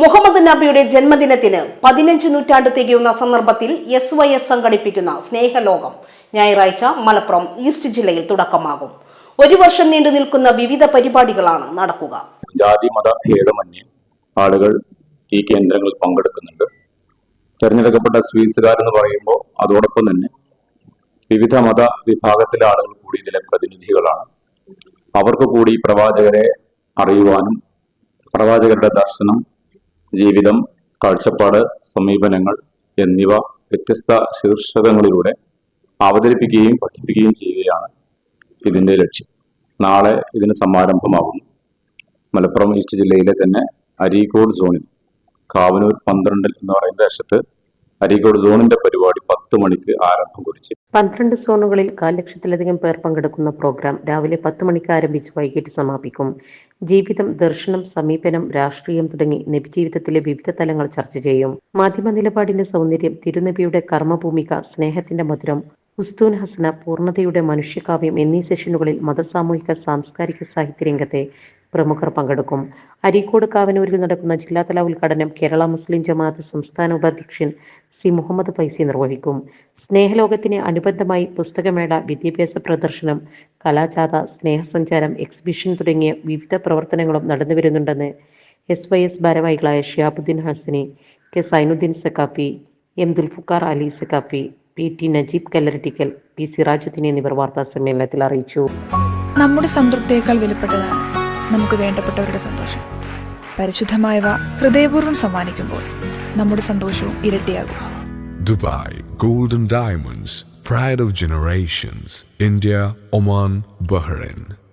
മുഹമ്മദ് നബിയുടെ ജന്മദിനത്തിന് പതിനഞ്ച് നൂറ്റാണ്ട് തികയുന്ന സന്ദർഭത്തിൽ എസ് വൈ എസ് സംഘടിപ്പിക്കുന്ന സ്നേഹലോകം. ഞായറാഴ്ച മലപ്പുറം ഈസ്റ്റ് ജില്ലയിൽ തുടക്കമാകും. ഒരു വർഷം നീണ്ടു നിൽക്കുന്ന വിവിധ പരിപാടികളാണ് നടക്കുക. ജാതി മത ഭേദമന്യേ ആളുകൾ ഈ കേന്ദ്രങ്ങളിൽ പങ്കെടുക്കുന്നുണ്ട്. തിരഞ്ഞെടുക്കപ്പെട്ട സ്വീസുകാരെന്ന് പറയുമ്പോൾ അതോടൊപ്പം തന്നെ വിവിധ മത വിഭാഗത്തിലെ ആളുകൾ കൂടി ഇതിലെ പ്രതിനിധികളാണ്. അവർക്ക് കൂടി പ്രവാചകരെ അറിയുവാനും പ്രവാചകരുടെ ദർശനം ജീവിതം കാഴ്ചപ്പാട് സമീപനങ്ങൾ എന്നിവ വ്യത്യസ്ത ശീർഷകങ്ങളിലൂടെ അവതരിപ്പിക്കുകയും പഠിപ്പിക്കുകയും ചെയ്യുകയാണ് ഇതിന്റെ ലക്ഷ്യം. നാളെ ഇതിന് സമാരംഭമാകുന്നു. മലപ്പുറം ഈസ്റ്റ് ജില്ലയിലെ തന്നെ അരീക്കോട് സോണിൽ കാവനൂർ പന്ത്രണ്ടിൽ എന്ന് പറയുന്ന ദേശത്ത് അരീക്കോട് സോണിന്റെ പരിപാടി പത്ത് മണിക്ക് ആരംഭം കുറിച്ചു. പന്ത്രണ്ട് സോണുകളിൽ കാൽ ലക്ഷത്തിലധികം പേർ പങ്കെടുക്കുന്ന പ്രോഗ്രാം രാവിലെ പത്ത് മണിക്ക് ആരംഭിച്ച് വൈകിട്ട് സമാപിക്കും. ജീവിതം ദർശനം സമീപനം രാഷ്ട്രീയം തുടങ്ങി നബിജീവിതത്തിലെ വിവിധ തലങ്ങൾ ചർച്ച ചെയ്യും. മാധ്യമ നിലപാടിന്റെ സൗന്ദര്യം തിരുനബിയുടെ കർമ്മഭൂമിക സ്നേഹത്തിന്റെ മധുരം ഉസ്തൂൻ ഹസന പൂർണതയുടെ മനുഷ്യകാവ്യം എന്നീ സെഷനുകളിൽ മതസാമൂഹിക സാംസ്കാരിക സാഹിത്യ രംഗത്തെ പ്രമുഖർ പങ്കെടുക്കും. അരീക്കോട് കാവനൂരിൽ നടക്കുന്ന ജില്ലാതല ഉദ്ഘാടനം കേരള മുസ്ലിം ജമാഅത്ത് സംസ്ഥാന ഉപാധ്യക്ഷൻ സി മുഹമ്മദ് ഫൈസി നിർവഹിക്കും. സ്നേഹലോകത്തിന് അനുബന്ധമായി പുസ്തകമേള വിദ്യാഭ്യാസ പ്രദർശനം കലാജാഥ സ്നേഹസഞ്ചാരം എക്സിബിഷൻ തുടങ്ങിയ വിവിധ പ്രവർത്തനങ്ങളും നടന്നുവരുന്നുണ്ടെന്ന് എസ് വൈ എസ് ഭാരവാഹികളായ Shihabuddin Hasani K Zainuddin Saqafi M Dulfuqar Ali Saqafi P T Najeeb Kallarattikkal P Sirajuddin എന്നിവർ വാർത്താ സമ്മേളനത്തിൽ അറിയിച്ചു. നമ്മുടെ സംതൃപ്തിയേക്കാൾ വിലപ്പെട്ടതാണ് നമുക്ക് വേണ്ടപ്പെട്ടവരുടെ സന്തോഷം. പരിശുദ്ധമായവ ഹൃദയപൂർവം സമ്മാനിക്കുമ്പോൾ നമ്മുടെ സന്തോഷവും ഇരട്ടിയാകും. Dubai golden diamonds Pride of Generations, India, Oman, Bahrain.